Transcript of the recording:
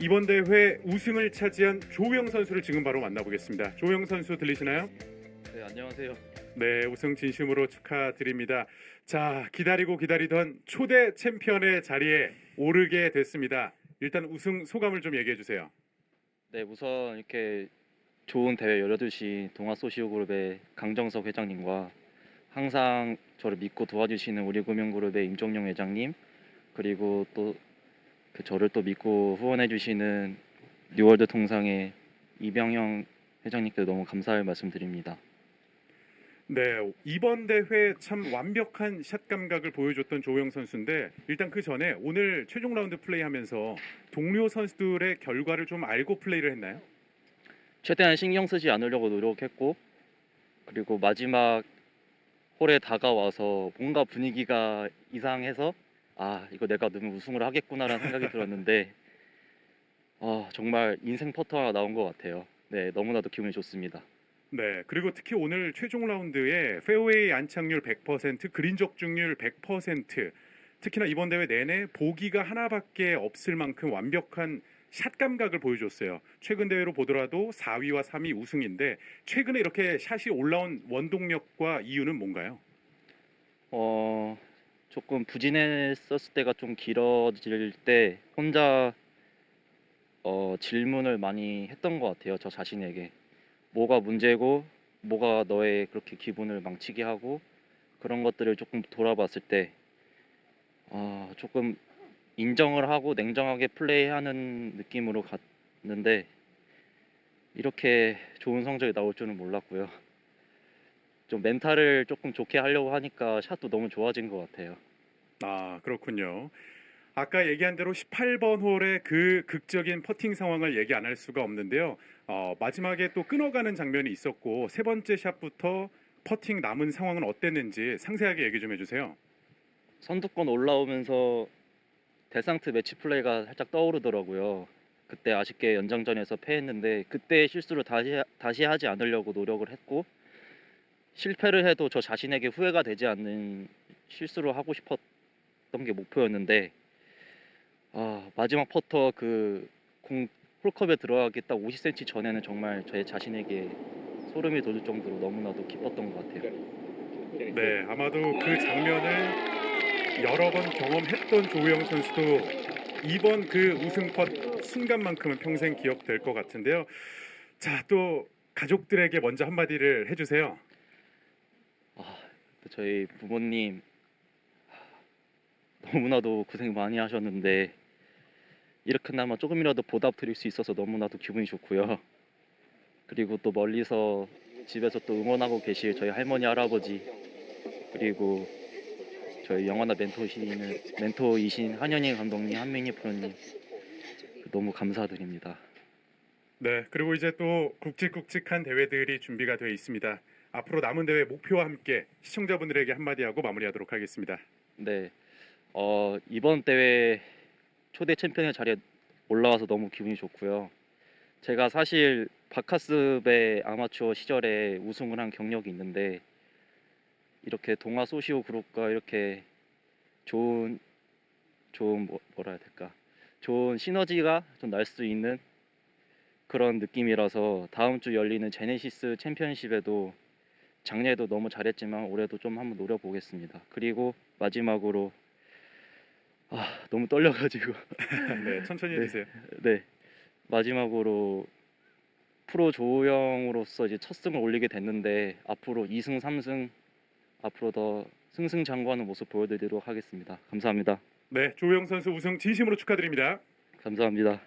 이번 대회 우승을 차지한 조영 선수를 지금 바로 만나보겠습니다. 조영 선수 들리시나요? 네, 안녕하세요. 네, 우승 진심으로 축하드립니다. 자, 기다리고 기다리던 초대 챔피언의 자리에 오르게 됐습니다. 일단 우승 소감을 좀 얘기해 주세요. 네, 우선 이렇게 좋은 대회 열어주신 동아 소시오그룹의 강정석 회장님과 항상 저를 믿고 도와주시는 우리금융그룹의 임종용 회장님 그리고 또 그 저를 또 믿고 후원해주시는 뉴월드 통상의 이병영 회장님께 너무 감사의 말씀드립니다. 네, 이번 대회 참 완벽한 샷 감각을 보여줬던 조영 선수인데 일단 그 전에 오늘 최종 라운드 플레이하면서 동료 선수들의 결과를 좀 알고 플레이를 했나요? 최대한 신경 쓰지 않으려고 노력했고 그리고 마지막 홀에 다가와서 뭔가 분위기가 이상해서 아 이거 내가 너무 우승을 하겠구나라는 생각이 들었는데 아 정말 인생 퍼터가 나온 것 같아요. 네 너무나도 기분이 좋습니다. 네, 그리고 특히 오늘 최종 라운드에 페어웨이 안착률 100%, 그린 적중률 100%, 특히나 이번 대회 내내 보기가 하나밖에 없을 만큼 완벽한 샷 감각을 보여줬어요. 최근 대회로 보더라도 4위와 3위 우승인데 최근에 이렇게 샷이 올라온 원동력과 이유는 뭔가요? 어 조금 부진했었을 때가 좀 길어질 때 혼자 어 질문을 많이 했던 것 같아요. 저 자신에게 뭐가 문제고 뭐가 너의 그렇게 기분을 망치게 하고 그런 것들을 조금 돌아봤을 때 아, 조금 인정을 하고 냉정하게 플레이하는 느낌으로 갔는데 이렇게 좋은 성적이 나올 줄은 몰랐고요. 좀 멘탈을 조금 좋게 하려고 하니까 샷도 너무 좋아진 것 같아요. 아, 그렇군요. 아까 얘기한 대로 18번 홀의 그 극적인 퍼팅 상황을 얘기 안 할 수가 없는데요. 어, 마지막에 또 끊어가는 장면이 있었고 세 번째 샷부터 퍼팅 남은 상황은 어땠는지 상세하게 얘기 좀 해주세요. 선두권 올라오면서 데상트 매치 플레이가 살짝 떠오르더라고요. 그때 아쉽게 연장전에서 패했는데 그때 실수를 다시 다시 하지 않으려고 노력을 했고 실패를 해도 저 자신에게 후회가 되지 않는 실수를 하고 싶었던 게 목표였는데 아, 마지막 퍼터 그 공 홀컵에 들어가기 딱 50cm 전에는 정말 제 자신에게 소름이 돋을 정도로 너무나도 기뻤던 것 같아요. 네, 아마도 그 장면을 여러 번 경험했던 조우영 선수도 이번 그 우승 컷 순간만큼은 평생 기억될 것 같은데요. 자, 또 가족들에게 먼저 한마디를 해주세요. 아, 저희 부모님 하, 너무나도 고생 많이 하셨는데 이렇게나마 조금이라도 보답 드릴 수 있어서 너무나도 기분이 좋고요. 그리고 또 멀리서 집에서 또 응원하고 계실 저희 할머니 할아버지 그리고 저희 영화나 멘토이신 멘토이신 한현희 감독님, 한민희 프로님 너무 감사드립니다. 네, 그리고 이제 또 굵직굵직한 대회들이 준비가 되어 있습니다. 앞으로 남은 대회 목표와 함께 시청자분들에게 한마디 하고 마무리하도록 하겠습니다. 네, 어, 이번 대회 초대 챔피언의 자리에 올라와서 너무 기분이 좋고요. 제가 사실 바카스배 아마추어 시절에 우승을 한 경력이 있는데 이렇게 동아 소시오 그룹과 이렇게 좋은 좋은 뭐, 뭐라 해야 될까 좋은 시너지가 좀 날 수 있는 그런 느낌이라서 다음 주 열리는 제네시스 챔피언십에도 작년에도 너무 잘했지만 올해도 좀 한번 노려보겠습니다. 그리고 마지막으로 아 너무 떨려가지고 네, 천천히 네. 해주세요. 네 마지막으로 프로 조우영으로서 이제 첫 승을 올리게 됐는데 앞으로 2승 3승 앞으로 더 승승장구하는 모습 보여드리도록 하겠습니다. 감사합니다. 네, 조우영 선수 우승 진심으로 축하드립니다. 감사합니다.